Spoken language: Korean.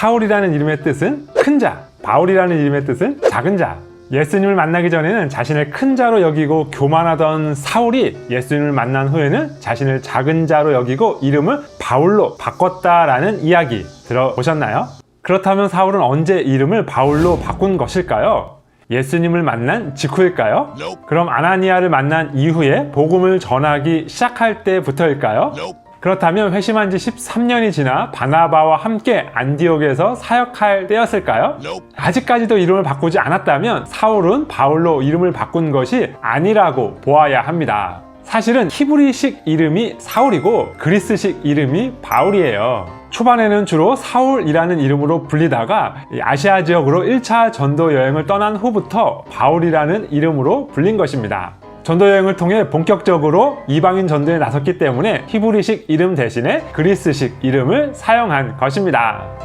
사울이라는 이름의 뜻은 큰 자, 바울이라는 이름의 뜻은 작은 자. 예수님을 만나기 전에는 자신을 큰 자로 여기고 교만하던 사울이 예수님을 만난 후에는 자신을 작은 자로 여기고 이름을 바울로 바꿨다라는 이야기 들어보셨나요? 그렇다면 사울은 언제 이름을 바울로 바꾼 것일까요? 예수님을 만난 직후일까요? 그럼 아나니아를 만난 이후에 복음을 전하기 시작할 때부터일까요? 그렇다면 회심한 지 13년이 지나 바나바와 함께 안디옥에서 사역할 때였을까요? 아직까지도 이름을 바꾸지 않았다면 사울은 바울로 이름을 바꾼 것이 아니라고 보아야 합니다. 사실은 히브리식 이름이 사울이고 그리스식 이름이 바울이에요. 초반에는 주로 사울이라는 이름으로 불리다가 이 아시아 지역으로 1차 전도 여행을 떠난 후부터 바울이라는 이름으로 불린 것입니다. 전도 여행을 통해 본격적으로 이방인 전도에 나섰기 때문에 히브리식 이름 대신에 그리스식 이름을 사용한 것입니다.